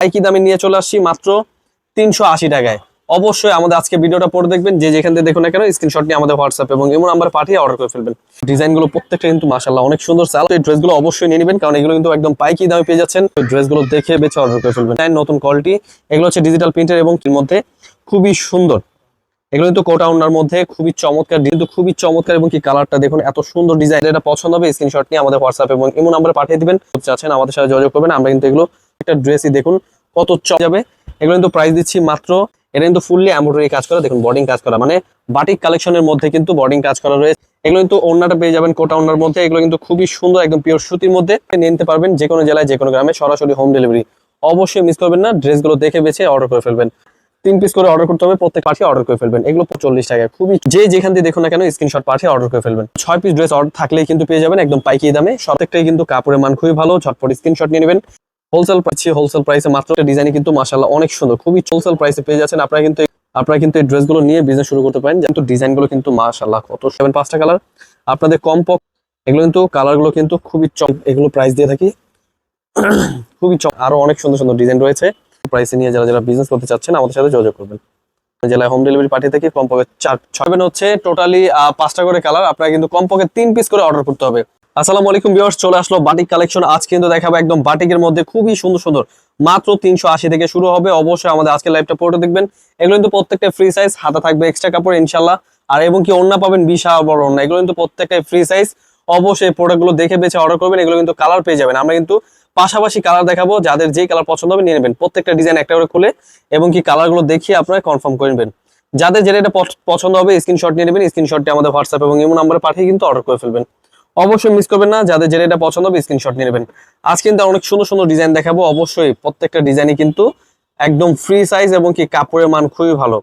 একই দামে নিয়ে চলে আসছি মাত্র তিনশো আশি টাকায়। অবশ্যই আমাদের আজকে ভিডিওটা পরে দেখবেন, যে যেখান থেকে দেখুন না কেন স্ক্রিনশট নিয়ে আমাদের হোয়াটসঅ্যাপ এবং এমন নাম্বার পাঠিয়ে অর্ডার করে ফেলবেন। ডিজাইনগুলো প্রত্যেকটা কিন্তু মাসাল্লাহ অনেক সুন্দর চাল এই ড্রেসগুলো অবশ্যই নিয়ে নেবেন, কারণ এগুলো কিন্তু একদম পাইকি দামে পেয়ে যাচ্ছেন। ড্রেসগুলো দেখে বেছে অর্ডার করে ফেলবেন। নতুন কোয়ালিটি এগুলো হচ্ছে ডিজিটাল প্রিন্টার এবং এর মধ্যে খুবই সুন্দর। এগুলো কিন্তু কোটা ওনার মধ্যে খুবই চমৎকার, কিন্তু খুবই চমৎকার এবং কি কালারটা দেখুন, এত সুন্দর ডিজাইন এটা পছন্দ হবে স্ক্রিনশট নিয়ে আমাদের হোয়াটসঅ্যাপ এবং এমন নাম্বারে পাঠিয়ে দিবেন। চাচ্ছেন আমাদের সাথে যোগাযোগ করবেন, আমরা কিন্তু এগুলো একটা ড্রেসই দেখুন, কত চপ যাবে। এগুলো কিন্তু প্রাইস দিচ্ছি মাত্র, এটা কিন্তু ফুললি এমব্রয়ডারি কাজ করা, দেখুন বর্ডিং কাজ করা মানে বাটিক কালেকশনের মধ্যে কিন্তু বর্ডিং কাজ করা রয়েছে। এগুলো কিন্তু ওনাটা পেয়ে যাবেন কোটা ওনার মধ্যে, এগুলো কিন্তু খুবই সুন্দর, একদম পিওর সুতির মধ্যে নিতে পারবেন যে কোনো জেলায় যে কোনো গ্রামে, সরাসরি হোম ডেলিভারি অবশ্যই মিস করবেন না ড্রেসগুলো দেখে বেছে অর্ডার করে ফেলবেন। তিন পিস করে অর্ডার করতে হবে, প্রত্যেক পাঠিয়ে অর্ডার করে ফেলবেন। এগুলো চল্লিশ টাকায় খুবই যে যেখান দিয়ে দেখুন না কেন স্ক্রিনশট পাঠিয়ে অর্ডার করে ফেলবেন। ছয় পিস ড্রেস অর্ডার থাকলেই কিন্তু পেয়ে যাবেন, একদম পাইকি দামে। প্রত্যেকটাই কিন্তু কাপড়ের মান খুবই ভালো, ঝটপট স্ক্রিনশট নিয়ে নেবেন। হোলসেল পাচ্ছি হোলসেল প্রাইসে মাত্র ডিজাইন কিন্তু মাসাল্লাহ অনেক সুন্দর খুবই হোলসেল প্রাইসে পেয়ে যাচ্ছেন আপনারা কিন্তু আপনারা কিন্তু এই ড্রেসগুলো নিয়ে বিজনেস শুরু করতে পারেন কিন্তু ডিজাইনগুলো কিন্তু মাসাল্লাহ কত সেভেন পাঁচটা কালার আপনাদের কম পক এগুলো কিন্তু কালারগুলো কিন্তু খুবই চক এগুলো প্রাইস দিয়ে থাকি খুবই চক আরও অনেক সুন্দর সুন্দর ডিজাইন রয়েছে প্রাইসে নিয়ে যারা যারা বিজনেস করতে চাচ্ছেন আমাদের সাথে যোগাযোগ করবেন জেলায় হোম ডেলিভারি পাঠিয়ে থাকি কমপক্ষে চার ছয় হচ্ছে টোটালি পাঁচটা করে কালার আপনারা কিন্তু কমপক্ষে তিন পিস করে অর্ডার করতে হবে আসসালামু আলাইকুম ভিউয়ার্স, চলে আসলো বাটিক কালেকশন। আজ কিন্তু দেখাবো একদম বাটিকের মধ্যে খুবই সুন্দর সুন্দর, মাত্র তিনশো আশি থেকে শুরু হবে। অবশ্যই আমাদের আজকে লাইভটা পড়ে দেখবেন। এগুলো কিন্তু প্রত্যেকটা ফ্রি সাইজ হাতে থাকবে এক্সট্রা কাপড় ইনশাল্লাহ আর এবং কি অন্য পাবেন, বিশাল বড় অন্য। এগুলো কিন্তু প্রত্যেকটাই ফ্রি সাইজ অবশ্যই প্রোডাক্টগুলো দেখে বেছে অর্ডার করবেন, এগুলো কিন্তু কালার পেয়ে যাবেন। আমরা কিন্তু পাশাপাশি কালার দেখাবো, যাদের যেই কালার পছন্দ হবে নিয়ে নেবেন। প্রত্যেকটা ডিজাইন একটা করে খুলে এবং কি কালারগুলো দেখিয়ে আপনারা কনফার্ম করে নেবেন। যাদের যেটা এটা পছন্দ হবে স্ক্রিনশট নিয়ে নেবেন। স্ক্রিনশটটি আমাদের হোয়াটসঅ্যাপ এবং ইমো নাম্বারে পাঠিয়ে কিন্তু অর্ডার করে ফেলবেন। অবশ্যই মিস করবেন না। যাদের যেটা এটা পছন্দ হবে স্ক্রিনশট নিয়ে নেবেন। আজ কিন্তু অনেক সুন্দর সুন্দর ডিজাইন দেখাবো। অবশ্যই প্রত্যেকটা ডিজাইনই কিন্তু একদম ফ্রি সাইজ এবং কি কাপড়ের মান খুবই ভালো।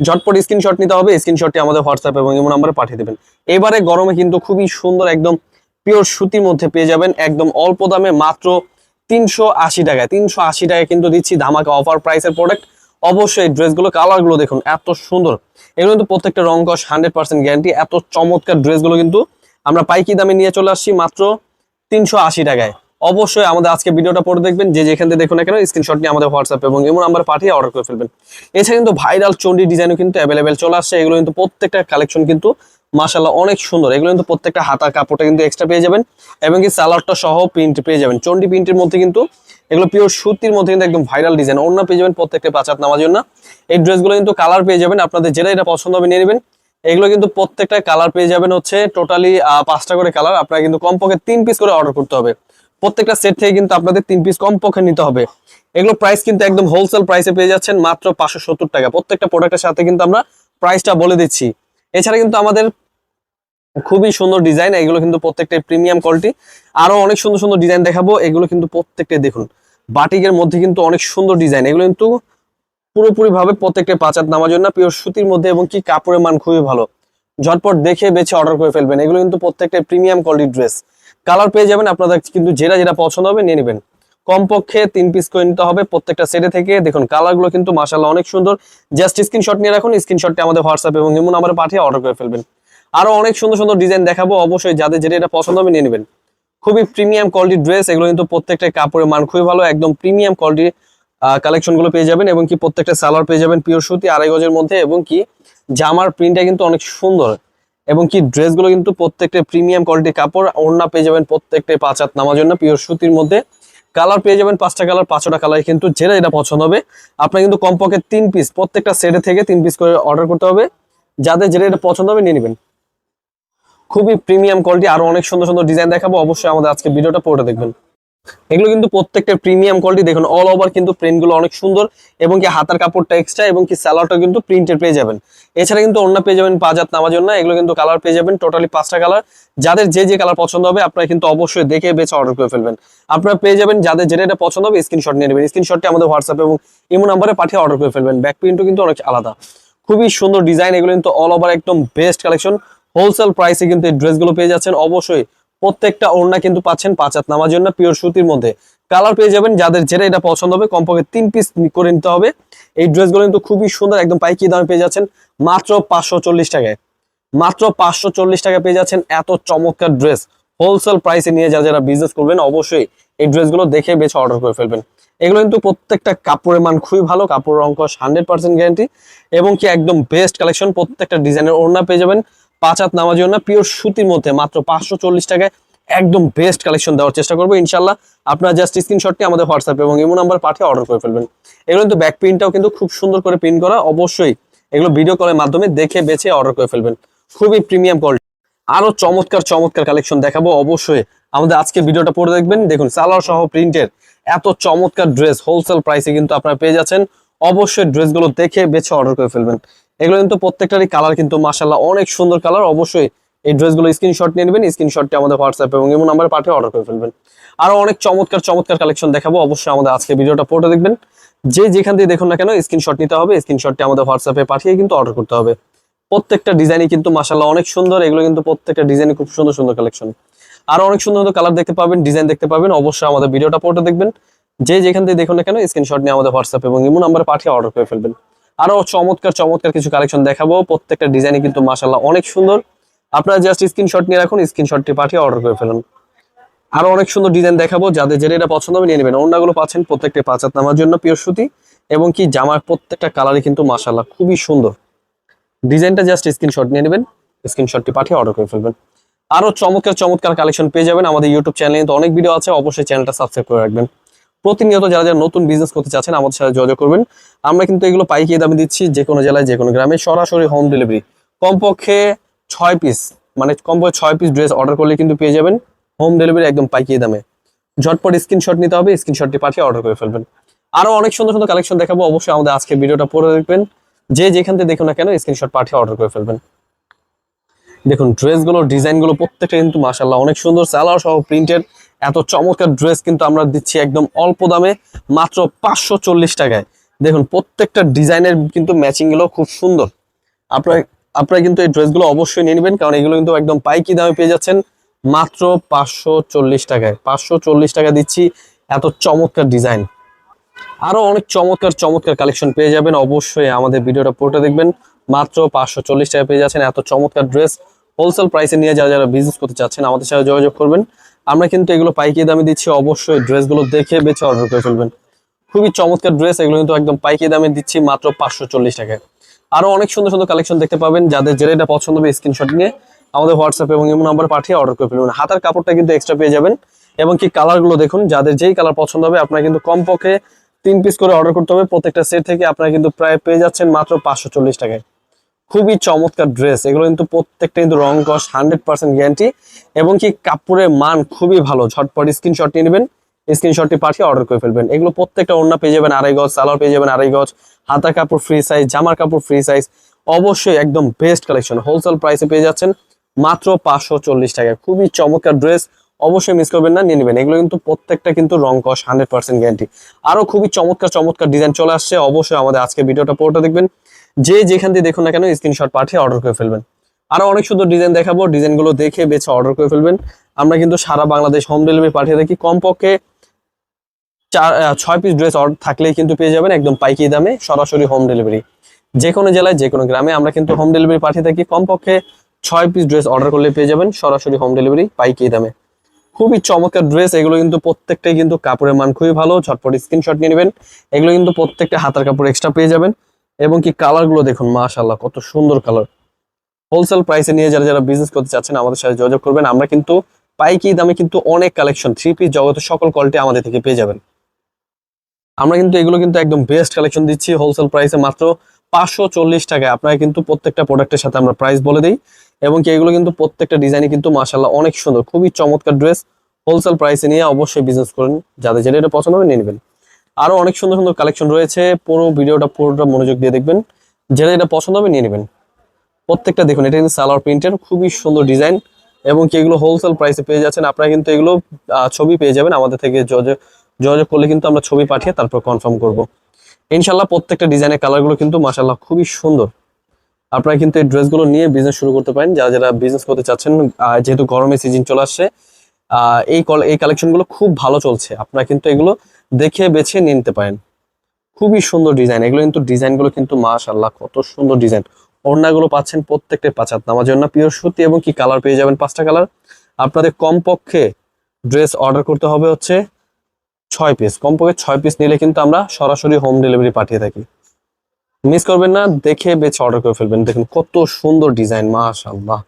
ঝটপট স্ক্রিনশট নিতে হবে। স্ক্রিনশটটি আমাদের হোয়াটসঅ্যাপ এবং ইমো নাম্বারে পাঠিয়ে দেবেন। এবারে গরমে কিন্তু খুবই সুন্দর একদম পিওর সুতির মধ্যে পেয়ে যাবেন। একদম অল্প দামে মাত্র তিনশো আশি টাকায়। তিনশো আশি টাকায় কিন্তু দিচ্ছি ধামাকা অফার প্রাইসের প্রোডাক্ট অবশ্যই ড্রেসগুলো কালারগুলো দেখুন, এত সুন্দর। এগুলো কিন্তু প্রত্যেকটা রং কস হান্ড্রেড পার্সেন্ট গ্যারান্টি এত চমৎকার ড্রেসগুলো কিন্তু আমরা পাইকি দামে নিয়ে চলে আসছি মাত্র তিনশো আশি টাকায়। অবশ্যই আমাদের আজকে ভিডিওটা পরে দেখবেন, যে যেখান থেকে দেখুন না কেন স্ক্রিনশট নিয়ে আমাদের হোয়াটসঅ্যাপ এবং এমন নাম্বার পাঠিয়ে অর্ডার করে ফেলবেন। এছাড়া কিন্তু ভাইরাল চন্ডি ডিজাইনও কিন্তু অ্যাভেলেবেল চলে আসছে, এগুলো কিন্তু প্রত্যেকটা কালেকশন কিন্তু মাশাল্লাহ অনেক সুন্দর। এগুলো কিন্তু প্রত্যেকটা হাতার কাপড়টা কিন্তু এক্সট্রা পেয়ে যাবেন এবং কি সালোয়ারটা সহ প্রিন্ট পেয়ে যাবেন। চন্ডি প্রিন্টের মধ্যে কিন্তু এগুলো পিওর সুতির মধ্যে কিন্তু একদম ভাইরাল ডিজাইন অন্য পেয়ে যাবেন প্রত্যেকটা পাঁচাত নামার জন্য। এই ড্রেসগুলো কিন্তু কালার পেয়ে যাবেন। আপনাদের যেটা এটা পছন্দ হবে নিয়ে নেবেন। এগুলো কিন্তু প্রত্যেকটা কালার পেয়ে যাবেন হচ্ছে টোটালি পাঁচটা করে কালার আপনারা কিন্তু কমপক্ষে তিন পিস করে অর্ডার করতে হবে। প্রত্যেকটা সেট থেকে কিন্তু আপনাদের তিন পিস কমপক্ষে নিতে হবে। এগুলো প্রাইস কিন্তু একদম হোলসেল প্রাইসে পেয়ে যাচ্ছেন মাত্র পাঁচশো সত্তর টাকা। প্রত্যেকটা প্রোডাক্টের সাথে কিন্তু আমরা প্রাইসটা বলে দিচ্ছি। এছাড়া কিন্তু আমাদের খুবই সুন্দর ডিজাইন এগুলো কিন্তু প্রত্যেকটাই প্রিমিয়াম কোয়ালিটি আরও অনেক সুন্দর সুন্দর ডিজাইন দেখাবো। এগুলো কিন্তু প্রত্যেকটাই দেখুন। বাটিকের মধ্যে কিন্তু অনেক সুন্দর ডিজাইন এগুলো কিন্তু পুরোপুরি ভাবে প্রত্যেকটা পাঁচাত নামার জন্য পিওর সুতির মধ্যে এবং কি কাপড়ের মান খুবই ভালো। ঝটপট দেখে বেছে অর্ডার করে ফেলবেন। এগুলো কিন্তু প্রত্যেকটা প্রিমিয়াম কোয়ালিটির ড্রেস কালার পেয়ে যাবেন, আপনাদের কিন্তু যেটা যেটা পছন্দ হবে নিয়ে নেবেন। কমপক্ষে তিন পিস করে নিতে হবে প্রত্যেকটা সেটে থেকে। দেখুন কালারগুলো কিন্তু মাসাল্লাহ অনেক সুন্দর। জাস্ট স্ক্রিনশট নিয়ে রাখুন স্ক্রিনশটটি আমাদের হোয়াটসঅ্যাপ এবং এমন নাম্বারে পাঠিয়ে অর্ডার করে ফেলবেন। আরও অনেক সুন্দর সুন্দর ডিজাইন দেখাবো, অবশ্যই যাদের যেটা এটা পছন্দ হবে নিয়ে নেবেন। খুবই প্রিমিয়াম কোয়ালিটির ড্রেস এগুলো কিন্তু প্রত্যেকটা কাপড়ের মান খুবই ভালো, একদম প্রিমিয়াম কোয়ালিটির কালেকশনগুলো পেয়ে যাবেন এবং কি প্রত্যেকটা সালোয়ার পেয়ে যাবেন পিওর সুতি, আড়াই গজের মধ্যে এবং কি জামার প্রিন্টটা কিন্তু অনেক সুন্দর। এবং কি ড্রেসগুলো কিন্তু প্রত্যেকটা প্রিমিয়াম কোয়ালিটির কাপড়, ওড়না পেয়ে যাবেন প্রত্যেকটা পাঁচ হাত নামার জন্য পিওর সুতির মধ্যে। কালার পেয়ে যাবেন পাঁচটা কালার পাঁচটা কালার কিন্তু যেটা যেটা পছন্দ হবে। আপনার কিন্তু কমপক্ষে তিন পিস প্রত্যেকটা সেটে থেকে তিন পিস করে অর্ডার করতে হবে। যাদের যেটা এটা পছন্দ হবে নিয়ে নেবেন। খুবই প্রিমিয়াম কোয়ালিটি আরও অনেক সুন্দর সুন্দর ডিজাইন দেখাবো। অবশ্যই আমাদের আজকে ভিডিওটা পড়ে দেখবেন। এগুলো কিন্তু প্রত্যেকটা প্রিমিয়াম কোয়ালিটি দেখুন অল ওভার কিন্তু প্রিন্টগুলো অনেক সুন্দর এবং কি হাতার কাপড়টা এক্সট্রা এবং কি স্যালোয়ারটা কিন্তু প্রিন্টের পেয়ে যাবেন। এছাড়া কিন্তু অন্য পেয়ে যাবেন পাঁচ হাত নামার জন্য এগুলো কিন্তু কালার পেয়ে যাবেন টোটালি পাঁচটা কালার যাদের যে যে কালার পছন্দ হবে, আপনারা কিন্তু অবশ্যই দেখে বেছে অর্ডার করে ফেলবেন। আপনারা পেয়ে যাবেন, যাদের যেটা এটা পছন্দ হবে স্ক্রিনশট নিয়ে নেবেন। স্ক্রিনশটটি আমাদের হোয়াটসঅ্যাপ এবং ইমো নাম্বারে পাঠিয়ে অর্ডার করে ফেলবেন। ব্যাক প্রিন্টও কিন্তু অনেক আলাদা। খুবই সুন্দর ডিজাইন এগুলো কিন্তু অল ওভার একদম বেস্ট কালেকশন হোলসেল প্রাইসে কিন্তু এই ড্রেসগুলো পেয়ে যাচ্ছেন। অবশ্যই প্রত্যেকটা ওড়না কিন্তু পাচ্ছেন পাঁচ হাত নামার জন্য পিওর সুতির মধ্যে। কালার পেয়ে যাবেন, যাদের যেটা এটা পছন্দ হবে, কমপক্ষে তিন পিস করে নিতে হবে। এই ড্রেসগুলো কিন্তু খুবই সুন্দর, একদম পাইকি দামে পেয়ে যাচ্ছেন। মাত্র পাঁচশো চল্লিশ টাকায়। মাত্র পাঁচশো চল্লিশ টাকা পেয়ে যাচ্ছেন এত চমৎকার ড্রেস হোলসেল প্রাইসে নিয়ে যারা যারা বিজনেস করবেন, অবশ্যই এই ড্রেসগুলো দেখে বেছে অর্ডার করে ফেলবেন। এগুলো কিন্তু প্রত্যেকটা কাপড়ের মান খুবই ভালো, কাপড়ের অঙ্ক হান্ড্রেড পার্সেন্ট গ্যারান্টি এবং কি একদম বেস্ট কালেকশন প্রত্যেকটা ডিজাইনের ওড়না পেয়ে যাবেন। পাঁচ হাত নামাজি ওড়না পিওর সুতির মধ্যে মাত্র পাঁচশো চল্লিশ টাকায় একদম বেস্ট কালেকশন দেওয়ার চেষ্টা করব। ইনশাল্লাহ আপনার জাস্ট স্ক্রিনশটটি আমাদের হোয়াটসঅ্যাপ এবং ইমো নাম্বার পাঠিয়ে অর্ডার করে ফেলবেন। এগুলো কিন্তু ব্যাক প্রিন্টটাও কিন্তু খুব সুন্দর করে প্রিন্ট করা। অবশ্যই এগুলো ভিডিও কলের মাধ্যমে দেখে, বেছে অর্ডার করে ফেলবেন। খুবই প্রিমিয়াম কোয়ালিটি আরও চমৎকার চমৎকার কালেকশন দেখাবো অবশ্যই। আমাদের আজকে ভিডিওটা পড়ে দেখবেন। দেখুন, সালোয়ার সহ প্রিন্টের এত চমৎকার ড্রেস হোলসেল প্রাইসে কিন্তু আপনারা পেয়ে যাচ্ছেন। অবশ্যই ড্রেসগুলো দেখে, বেছে অর্ডার করে ফেলবেন। এগুলো কিন্তু প্রত্যেকটারই কালার কিন্তু মাসাল্লাহ অনেক সুন্দর কালার অবশ্যই এই ড্রেসগুলো স্ক্রিনশট নিয়ে নেবেন স্ক্রিনশটটি আমাদের হোয়াটসঅ্যাপ এবং ইমো নাম্বারে পাঠিয়ে অর্ডার করে ফেলবেন। আরও অনেক চমৎকার চমৎকার কালেকশন দেখাবো। অবশ্যই আমাদের আজকে ভিডিওটা পড়ে দেখবেন। যে যেখান থেকে দেখুন না কেন স্ক্রিনশট নিতে হবে স্ক্রিনশটটি আমাদের হোয়াটসঅ্যাপে পাঠিয়ে কিন্তু অর্ডার করতে হবে। প্রত্যেকটা ডিজাইনই কিন্তু মাসাল্লাহ অনেক সুন্দর, এগুলো কিন্তু প্রত্যেকটা ডিজাইনই খুব সুন্দর সুন্দর কালেকশন আরও অনেক সুন্দর সুন্দর কালার দেখতে পাবেন ডিজাইন দেখতে পাবেন, অবশ্যই আমাদের ভিডিওটা পড়ে দেখবেন। যে যেখান থেকে দেখুন না কেন স্ক্রিনশট নিয়ে আমাদের হোয়াটসঅ্যাপ এবং ইমো নাম্বারে পাঠিয়ে অর্ডার করে ফেলবেন। আরও চমৎকার চমৎকার কিছু কালেকশন দেখাবো। প্রত্যেকটা ডিজাইনই কিন্তু মাসাল্লাহ অনেক সুন্দর। আপনারা জাস্ট স্ক্রিনশট নিয়ে রাখুন স্ক্রিনশটটি পাঠিয়ে অর্ডার করে ফেলুন। আরও অনেক সুন্দর ডিজাইন দেখাবো। যাদের যেটা এটা পছন্দ হবে নিয়ে নেবেন। অন্যগুলো পাচ্ছেন প্রত্যেকটা পাঁচ হাত নামার জন্য পিওর এবং কি জামার প্রত্যেকটা কালারই কিন্তু মাসাল্লাহ খুবই সুন্দর। ডিজাইনটা জাস্ট স্ক্রিনশট নিয়ে নেবেন স্ক্রিনশটটি পাঠিয়ে অর্ডার করে ফেলবেন। আরও চমৎকার চমৎকার কালেকশন পেয়ে যাবেন। আমাদের ইউটিউব চ্যানেলে কিন্তু অনেক ভিডিও আছে। অবশ্যই চ্যানেলটা সাবস্ক্রাইব করে রাখবেন। প্রতিনিয়ত যারা যারা নতুন বিজনেস করতে চাচ্ছেন আমাদের সাথে যোগাযোগ করবেন। আমরা কিন্তু এগুলো পাইকিয়ে দামে দিচ্ছি যে কোনো জেলায়, যে কোনো গ্রামে। সরাসরি হোম ডেলিভারি কমপক্ষে ছয় পিস মানে কমপক্ষে ছয় পিস ড্রেস অর্ডার করলে কিন্তু পেয়ে যাবেন হোম ডেলিভারি একদম পাইকিয়ে দামে। ঝটপট স্ক্রিনশট নিতে হবে স্ক্রিনশটটি পাঠিয়ে অর্ডার করে ফেলবেন। আরও অনেক সুন্দর সুন্দর কালেকশন দেখাবো, অবশ্যই আমাদের আজকে ভিডিওটা পড়ে দেখবেন। যে যেখান থেকে দেখুন না কেন স্ক্রিনশট পাঠিয়ে অর্ডার করে ফেলবেন। দেখুন ড্রেসগুলো ডিজাইনগুলো প্রত্যেকটা কিন্তু মাসাল্লাহ অনেক সুন্দর স্যালার সহ প্রিন্টের এত চমৎকার ড্রেস কিন্তু আমরা দিচ্ছি একদম অল্প দামে, মাত্র পাঁচশো চল্লিশ টাকায়। দেখুন, প্রত্যেকটা ডিজাইনের কিন্তু ম্যাচিংগুলো খুব সুন্দর। আপনার, আপনারা কিন্তু এই ড্রেসগুলো অবশ্যই নিয়ে নেবেন, কারণ এগুলো কিন্তু একদম পাইকি দামে পেয়ে যাচ্ছেন, মাত্র পাঁচশো চল্লিশ টাকায়। পাঁচশো চল্লিশ টাকা দিচ্ছি এত চমৎকার ডিজাইন আরও অনেক চমৎকার চমৎকার কালেকশন পেয়ে যাবেন, অবশ্যই আমাদের ভিডিওটা পুরোটা দেখবেন, মাত্র পাঁচশো চল্লিশ টাকা পেয়ে যাচ্ছেন এত চমৎকার ড্রেস হোলসেল প্রাইসে নিয়ে যারা যারা বিজনেস করতে চাচ্ছেন, আমাদের সাথে যোগাযোগ করবেন। আমরা কিন্তু এগুলো পাইকারি দামে দিচ্ছি। অবশ্যই ড্রেসগুলো দেখে বেছে অর্ডার করে ফেলবেন। খুবই চমৎকার ড্রেস, এগুলো কিন্তু একদম পাইকারি দামে দিচ্ছি মাত্র পাঁচশো চল্লিশ টাকায়। আরও অনেক সুন্দর সুন্দর কালেকশন দেখতে পাবেন। যাদের যেটা পছন্দ হবে স্ক্রিনশট নিয়ে আমাদের হোয়াটসঅ্যাপ এবং ইমো নাম্বার পাঠিয়ে অর্ডার করে ফেলবেন। হাতার কাপড়টা কিন্তু এক্সট্রা পেয়ে যাবেন। এবং কি কালারগুলো দেখুন, যাদের যেই কালার পছন্দ হবে আপনারা কিন্তু কমপক্ষে তিন পিস করে অর্ডার করতে হবে। প্রত্যেকটা সেট থেকে আপনারা কিন্তু প্রায় পেয়ে যাচ্ছেন মাত্র পাঁচশো চল্লিশ টাকায়। খুবই চমৎকার ড্রেস এগুলো কিন্তু প্রত্যেকটা কিন্তু রং কস হান্ড্রেড পার্সেন্ট গ্যারান্টি এবং কি কাপড়ের মান খুবই ভালো। ঝটপট স্ক্রিনশট নিয়ে নেবেন স্ক্রিনশটটি পাঠিয়ে অর্ডার করে ফেলবেন। এগুলো প্রত্যেকটা ওড়না পেয়ে যাবেন, আড়াই গজ, সালোয়ার পেয়ে যাবেন, আড়াই গজ হাতা কাপড় ফ্রি সাইজ জামার কাপড় ফ্রি সাইজ অবশ্যই একদম বেস্ট কালেকশন হোলসেল প্রাইসে পেয়ে যাচ্ছেন মাত্র পাঁচশো চল্লিশ টাকা খুবই চমৎকার ড্রেস অবশ্যই মিস করবেন না, নিয়ে নেবেন। এগুলো কিন্তু প্রত্যেকটা কিন্তু রং কস হান্ড্রেড পার্সেন্ট গ্যারান্টি আরও খুবই চমৎকার চমৎকার ডিজাইন চলে আসছে। অবশ্যই আমাদের আজকে ভিডিওটা পুরোটা দেখবেন। যে যেখান থেকে দেখুন না কেন স্ক্রিনশট পাঠিয়ে অর্ডার করে ফেলবেন। আরও অনেক সুন্দর ডিজাইন দেখাবো ডিজাইনগুলো দেখে বেছে অর্ডার করে ফেলবেন। আমরা কিন্তু সারা বাংলাদেশ হোম ডেলিভারি পাঠিয়ে থাকি। কমপক্ষে চার ছয় পিস ড্রেস অর্ডার থাকলেই কিন্তু পেয়ে যাবেন একদম পাইকি দামে, সরাসরি হোম ডেলিভারি যে কোনো জেলায়, যে কোনো গ্রামে আমরা কিন্তু হোম ডেলিভারি পাঠিয়ে থাকি। কমপক্ষে ছয় পিস ড্রেস অর্ডার করলে পেয়ে যাবেন, সরাসরি হোম ডেলিভারি পাইকি দামে। খুবই চমৎকার ড্রেস এগুলো কিন্তু প্রত্যেকটাই কিন্তু কাপড়ের মান খুবই ভালো। ঝটপট স্ক্রিনশট নিয়ে নেবেন। এগুলো কিন্তু প্রত্যেকটা হাতার কাপড় এক্সট্রা পেয়ে যাবেন। এবং কি কালারগুলো দেখুন মাশাল্লাহ কত সুন্দর কালার হোলসেল প্রাইসে নিয়ে যারা যারা বিজনেস করতে চাচ্ছেন, আমাদের সাথে যোগাযোগ করবেন। আমরা কিন্তু পাইকি দামে কিন্তু অনেক কালেকশন থ্রি পিস জগতের সকল কোয়ালিটি আমাদের থেকে পেয়ে যাবেন। আমরা কিন্তু এগুলো কিন্তু একদম বেস্ট কালেকশন দিচ্ছি হোলসেল প্রাইসে মাত্র পাঁচশো চল্লিশ টাকায়। আপনারা কিন্তু প্রত্যেকটা প্রোডাক্টের সাথে আমরা প্রাইস বলে দিই। এবং কি এগুলো কিন্তু প্রত্যেকটা ডিজাইনে কিন্তু মাশাল্লাহ অনেক সুন্দর, খুবই চমৎকার ড্রেস হোলসেল প্রাইসে নিয়ে অবশ্যই বিজনেস করেন। যাদের যেটা এটা পছন্দ হবে নিয়ে নেবেন। আরও অনেক সুন্দর সুন্দর কালেকশন রয়েছে। পুরো ভিডিওটা, পুরোটা মনোযোগ দিয়ে দেখবেন। যেটা এটা পছন্দ হবে নিয়ে নেবেন। প্রত্যেকটা দেখুন, এটা কিন্তু সালোয়ার প্রিন্টের খুবই সুন্দর ডিজাইন এবং কি এগুলো হোলসেল প্রাইসে পেয়ে যাচ্ছেন, আপনারা কিন্তু এগুলো ছবি পেয়ে যাবেন। আমাদের থেকে যোগাযোগ করলে কিন্তু আমরা ছবি পাঠিয়ে তারপর কনফার্ম করব। ইনশাল্লাহ প্রত্যেকটা ডিজাইনের কালারগুলো কিন্তু মাসাল্লাহ খুবই সুন্দর। আপনারা কিন্তু এই ড্রেসগুলো নিয়ে বিজনেস শুরু করতে পারেন। যারা যারা বিজনেস করতে চাচ্ছেন যেহেতু গরমের সিজন চলে আসছে এই এই কালেকশনগুলো খুব ভালো চলছে। আপনারা কিন্তু এগুলো দেখে বেছে নিতে পারেন। খুবই সুন্দর ডিজাইন এগুলো কিন্তু ডিজাইনগুলো কিন্তু মাশাল্লাহ কত সুন্দর ডিজাইন ওড়নাগুলো পাচ্ছেন প্রত্যেকটা পাঁচাত। নামার জন্য পিওর সুতি এবং কি কালার পেয়ে যাবেন পাঁচটা কালার আপনাদের কমপক্ষে ড্রেস অর্ডার করতে হবে হচ্ছে ছয় পিস কমপক্ষে ছয় পিস নিলে কিন্তু আমরা সরাসরি হোম ডেলিভারি পাঠিয়ে থাকি। মিস করবেন না, দেখে বেছে অর্ডার করে ফেলবেন। দেখুন কত সুন্দর ডিজাইন মাশাআল্লাহ।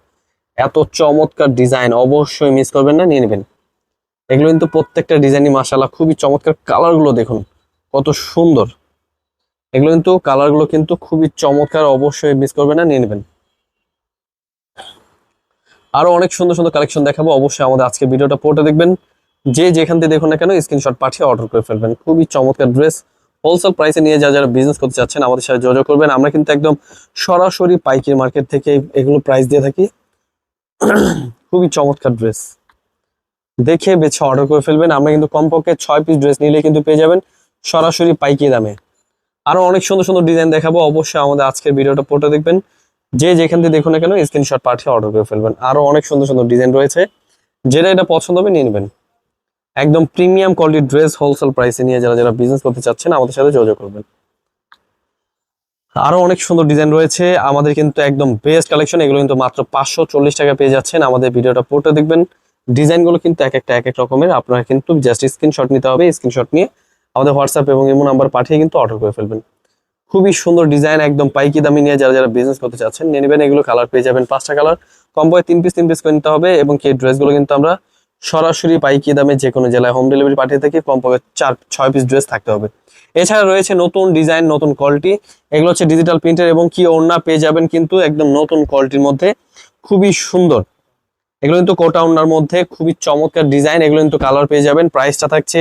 এত চমৎকার ডিজাইন অবশ্যই মিস করবেন না, নিয়ে নেবেন। এগুলো কিন্তু প্রত্যেকটা ডিজাইনই মাশাআল্লাহ খুবই চমৎকার কালারগুলো দেখুন, কত সুন্দর। এগুলো কিন্তু কালারগুলো কিন্তু খুবই চমৎকার, অবশ্যই মিস করবেন না, নিয়ে নেবেন। আরও অনেক সুন্দর সুন্দর কালেকশন দেখাবো, অবশ্যই আমাদের আজকে ভিডিওটা পড়তে দেখবেন। যে যেখান থেকে দেখুন না কেন স্ক্রিনশট পাঠিয়ে অর্ডার করে ফেলবেন। খুবই চমৎকার ড্রেস হোলসেল প্রাইসে নিয়ে যা যারা বিজনেস করতে চাচ্ছেন, আমাদের সাথে যোগাযোগ করবেন। আমরা কিন্তু একদম সরাসরি পাইকারি মার্কেট থেকে এগুলো প্রাইস দিয়ে থাকি। খুবই চমৎকার ড্রেস দেখে বেছে অর্ডার করে ফেলবেন। আমরা কিন্তু কমপক্ষে ছয় পিস ড্রেস নিলে কিন্তু পেয়ে যাবেন সরাসরি পাইকি দামে। আরও অনেক সুন্দর সুন্দর ডিজাইন দেখাবো। অবশ্যই আমাদের আজকের ভিডিওটা পড়তে দেখবেন। যে যেখান থেকে দেখুন না কেন স্ক্রিনশট পাঠিয়ে অর্ডার করে ফেলবেন। আরও অনেক সুন্দর সুন্দর ডিজাইন রয়েছে। যেটা এটা পছন্দ হবে নিয়ে নেবেন। একদম প্রিমিয়াম কোয়ালিটির ড্রেস হোলসেল প্রাইসে নিয়ে যারা যারা বিজনেস করতে চাচ্ছেন, আমাদের সাথে যোগাযোগ করবেন। আরও অনেক সুন্দর ডিজাইন রয়েছে। আমাদের কিন্তু একদম বেস্ট কালেকশন এগুলো কিন্তু মাত্র পাঁচশো চল্লিশ টাকা পেয়ে যাচ্ছেন। আমাদের ভিডিওটা পড়তে দেখবেন। ডিজাইনগুলো কিন্তু এক একটা, এক এক রকমের। আপনারা কিন্তু জাস্ট স্ক্রিনশট নিতে হবে স্ক্রিনশট নিয়ে আমাদের হোয়াটসঅ্যাপ এবং ইমো নাম্বার পাঠিয়ে কিন্তু অর্ডার করে ফেলবেন। খুবই সুন্দর ডিজাইন একদম পাইকি দামি নিয়ে যারা যারা বিজনেস করতে চাচ্ছেন, নিয়ে নেবেন। এগুলো কালার পেয়ে যাবেন পাঁচটা কালার কম বয়ে তিন পিস তিন পিস করে নিতে হবে এবং কি ড্রেসগুলো কিন্তু আমরা সরাসরি পাইকি দামে যে কোনো জেলায় হোম ডেলিভারি পাঠিয়ে থাকি কম পক্ষে চার, ছয় পিস ড্রেস থাকতে হবে। এছাড়া রয়েছে নতুন ডিজাইন নতুন কোয়ালিটি এগুলো হচ্ছে ডিজিটাল প্রিন্টার এবং কি ওড়না পেয়ে যাবেন কিন্তু একদম নতুন কোয়ালিটির মধ্যে। খুবই সুন্দর। এগুলো কিন্তু কোটা ওড়নার মধ্যে খুবই চমৎকার ডিজাইন, এগুলো কিন্তু কালার পেয়ে যাবেন। প্রাইসটা থাকছে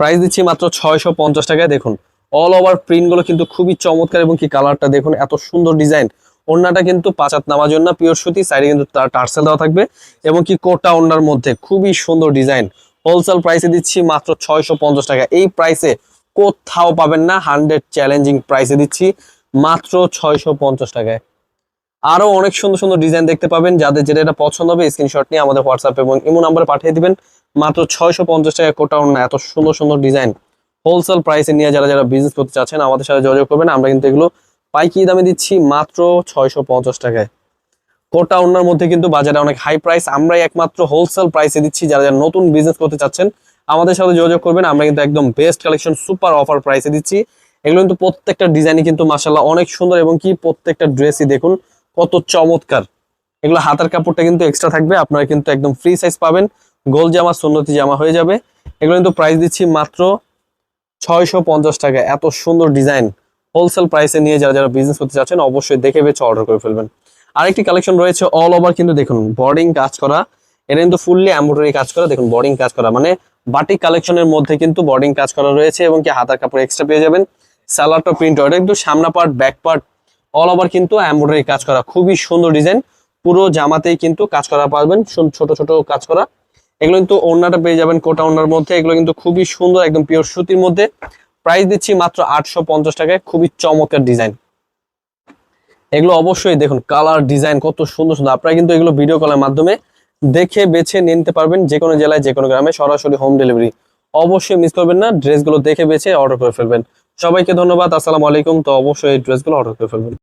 প্রাইস দিচ্ছি মাত্র ছয়শো পঞ্চাশ টাকায়। দেখুন অল ওভার প্রিন্টগুলো কিন্তু খুবই চমৎকার এবং কি কালারটা দেখুন, এত সুন্দর ডিজাইন। ওড়নাটা কিন্তু পাঁচাত নামার জন্য পিওর সুতি, সাইডে কিন্তু তার টার্সেল দেওয়া থাকবে এবং কি কোটা ওড়নার মধ্যে খুবই সুন্দর ডিজাইন। হোলসেল প্রাইসে দিচ্ছি মাত্র ছয়শো পঞ্চাশ টাকা। এই প্রাইসে কোথাও পাবেন না হান্ড্রেড চ্যালেঞ্জিং প্রাইসে দিচ্ছি মাত্র ছয়শো পঞ্চাশ টাকায়। আরও অনেক সুন্দর সুন্দর ডিজাইন দেখতে পাবেন। যাদের যেটা পছন্দ হবে স্ক্রিনশট নিয়ে আমাদের হোয়াটসঅ্যাপ এবং ইমো নাম্বারে পাঠিয়ে দিবেন। মাত্র ছয়শো পঞ্চাশ টাকা কোটা ওড়না এত সুন্দর সুন্দর ডিজাইন হোলসেল প্রাইসে নিয়ে যারা যারা বিজনেস করতে চাচ্ছেন, আমাদের সাথে যোগাযোগ করবেন। আমরা কিন্তু এগুলো পাইকারি দামে দিচ্ছি মাত্র ছয়শো পঞ্চাশ টাকায়। কোটা ওনার মধ্যে কিন্তু বাজারে অনেক হাই প্রাইস আমরাই একমাত্র হোলসেল প্রাইসে দিচ্ছি। যারা যারা নতুন বিজনেস করতে চাচ্ছেন, আমাদের সাথে যোগাযোগ করবেন। আমরা কিন্তু একদম বেস্ট কালেকশন সুপার অফার প্রাইসে দিচ্ছি। এগুলো কিন্তু প্রত্যেকটা ডিজাইনই কিন্তু মাসাল্লাহ অনেক সুন্দর এবং কি প্রত্যেকটা ড্রেসই দেখুন কত চমৎকার। এগুলো হাতার কাপড়টা কিন্তু এক্সট্রা থাকবে, আপনারা কিন্তু একদম ফ্রি সাইজ পাবেন। গোল জামা, সুন্নতি জামা হয়ে যাবে। এগুলো কিন্তু প্রাইস দিচ্ছি মাত্র ছয়শো পঞ্চাশ টাকা। এত সুন্দর ডিজাইন হোলসেল প্রাইসে নিয়ে যারা যারা বিজনেস করতে চাচ্ছেন, অবশ্যই দেখে বেছে অর্ডার করে ফেলবেন। আরেকটি কালেকশন রয়েছে অল ওভার কিন্তু দেখুন বর্ডিং কাজ করা। এটা কিন্তু ফুললি এমব্রয়ডারি কাজ করা, দেখুন বর্ডিং কাজ করা। মানে বাটিক কালেকশনের মধ্যে কিন্তু বর্ডিং কাজ করা রয়েছে এবং কি হাতার কাপড় এক্সট্রা পেয়ে যাবেন। স্যালাডটা প্রিন্ট এটা কিন্তু সামনা part back part all over কিন্তু এমব্রয়ডারি কাজ করা খুবই সুন্দর ডিজাইন পুরো জামাতেই কিন্তু কাজ করা পারবেন ছোট ছোট কাজ করা। এগুলো কিন্তু ওড়নাটা পেয়ে যাবেন কোটা ওড়নার মধ্যে। এগুলো কিন্তু খুবই সুন্দর, একদম পিওর সুতির মধ্যে। প্রাইস দিচ্ছি মাত্র আটশো পঞ্চাশ টাকায়, খুবই চমৎকার ডিজাইন এগুলো অবশ্যই দেখুন কালার ডিজাইন কত সুন্দর সুন্দর। আপনারা কিন্তু এগুলো ভিডিও কলের মাধ্যমে দেখে, বেছে নিতে পারবেন যে কোনো জেলায়, যে কোনো গ্রামে সরাসরি হোম ডেলিভারি অবশ্যই মিস করবেন না ড্রেসগুলো দেখে, বেছে অর্ডার করে ফেলবেন। সবাইকে ধন্যবাদ আসসালামু আলাইকুম। তো অবশ্যই এই ড্রেসগুলো অর্ডার করে ফেলবেন।